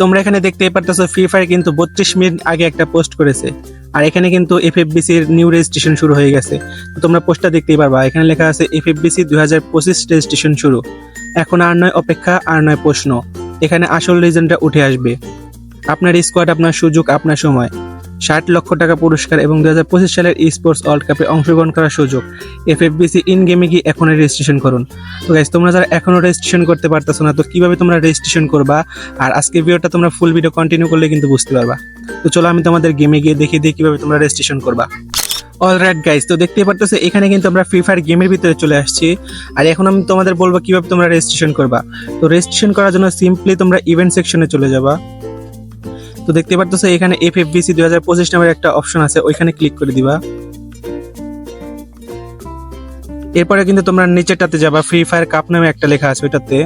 তোমরা এখানে দেখতে পারতেছো ফ্রি ফায়ার কিন্তু বত্রিশ মিনিট আগে একটা পোস্ট করেছে। আর এখানে কিন্তু এফ এফ এফএফবিসির নিউ রেজিস্ট্রেশন শুরু হয়ে গেছে। তো তোমরা পোস্টটা দেখতেই পারবা। এখানে লেখা আছে এফএফবিসি দুই হাজার পঁচিশ রেজিস্ট্রেশন শুরু। এখন আর নয় অপেক্ষা, আর নয় প্রশ্ন। এখানে আসল রিজনটা উঠে আসবে। আপনার স্কোয়াড আপনার সুযোগ, আপনার সময়। ষাট লক্ষ টাকা পুরস্কার এবং দু হাজার পঁচিশ সালের স্পোর্টস ওয়ার্ল্ড কাপে অংশগ্রহণ করার সুযোগ। এফ এফএফবিসি ইন গেমে গিয়ে এখনই রেজিস্ট্রেশন করুন। তো গাইজ তোমরা যারা এখনও রেজিস্ট্রেশন করতে পারতেছো না, তো কীভাবে তোমরা রেজিস্ট্রেশন করবা? আর আজকে ভিডিওটা তোমরা ফুল ভিডিও কন্টিনিউ করলে কিন্তু বুঝতে পারবা। তো চলো আমি তোমাদের গেমে গিয়ে দেখিয়ে দিই কীভাবে তোমরা রেজিস্ট্রেশন করবা। অলরাইট গাইজ তো দেখতেই পারতেছো, এখানে কিন্তু আমরা ফ্রি ফায়ার গেমের ভিতরে চলে আসছি। আর এখন আমি তোমাদের বলব কীভাবে তোমরা রেজিস্ট্রেশন করবা। তো রেজিস্ট্রেশন করার জন্য সিম্পলি তোমরা ইভেন্ট সেকশনে চলে যাবা। তো দেখতে পারতেছো, এখানে এফ এফ বিসি দুই হাজার পঁচিশ নামের একটা অপশন আছে, ওইখানে ক্লিক করে দিবা। এরপরে কিন্তু তোমরা নিচেরটাতে যাবা ফ্রি ফায়ার কাপ নামে একটা লেখা আছে ওইটাতে।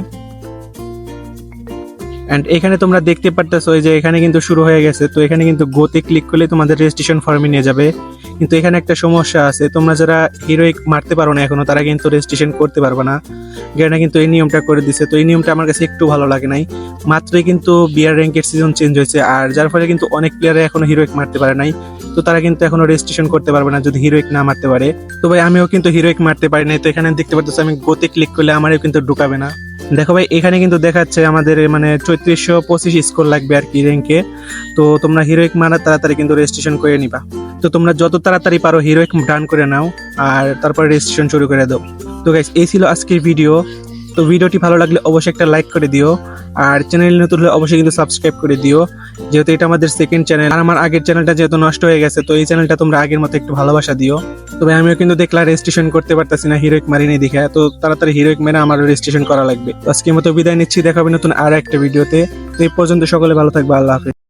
এন্ড এখানে তোমরা দেখতে পারতেছো যে এখানে কিন্তু শুরু হয়ে গেছে, তো এখানে কিন্তু গোতে ক্লিক করলে তোমাদের রেজিস্ট্রেশন ফর্মে নিয়ে যাবে। কিন্তু এখানে একটা সমস্যা আছে। তোমরা যারা হিরোইক মারতে পারো না এখনও, তারা কিন্তু রেজিস্ট্রেশন করতে পারবে না। গেনা কিন্তু এই নিয়মটা করে দিছে। তো এই নিয়মটা আমার কাছে একটু ভালো লাগে নাই। মাত্রই কিন্তু বিয়ার র্যাঙ্কের সিজন চেঞ্জ হয়েছে। আর যার ফলে কিন্তু অনেক প্লেয়ারে এখনও হিরোইক মারতে পারে নাই। তো তারা কিন্তু এখনও রেজিস্ট্রেশন করতে পারবে না যদি হিরোইক না মারতে পারে। তো ভাই, আমিও কিন্তু হিরোইক মারতে পারি নাই। তো এখানে দেখতে পাচ্ছি আমি গোতে ক্লিক করলে আমারও কিন্তু ঢুকাবে না। দেখো ভাই, এখানে কিন্তু দেখাচ্ছে আমাদের মানে চৈত্রিশশো পঁচিশ স্কোর লাগবে আর কি র্যাঙ্কে তো তোমরা হিরোইক মারা, তাড়াতাড়ি কিন্তু রেজিস্ট্রেশন করে নিবা। তো তোমরা যত তাড়াতাড়ি পারো হিরোইক ডান করে নাও, আর তারপর রেজিস্ট্রেশন শুরু করে দাও। তো গাইস এই ছিল আজকের ভিডিও তো ভিডিওটি ভালো লাগলে অবশ্যই একটা লাইক করে দিও। আর চ্যানেল নতুন হলে অবশ্যই কিন্তু সাবস্ক্রাইব করে দিও। যেহেতু এটা আমাদের সেকেন্ড চ্যানেল আর আমার আগের চ্যানেলটা যেহেতু নষ্ট হয়ে গেছে, তো এই চ্যানেলটা তোমরা আগের মতো একটু ভালোবাসা দিও। তবে আমিও কিন্তু দেখলাম রেজিস্ট্রেশন করতে পারতাছি না হিরোইক মারিনি দেখে তো তাড়াতাড়ি হিরোইক মেরে আমার রেজিস্ট্রেশন করা লাগবে। আজকের মতো বিদায় নিচ্ছি, দেখাবে নতুন আর একটা ভিডিওতে। তো এই পর্যন্ত সকলে ভালো থাকবে, আল্লাহ হাফেজ।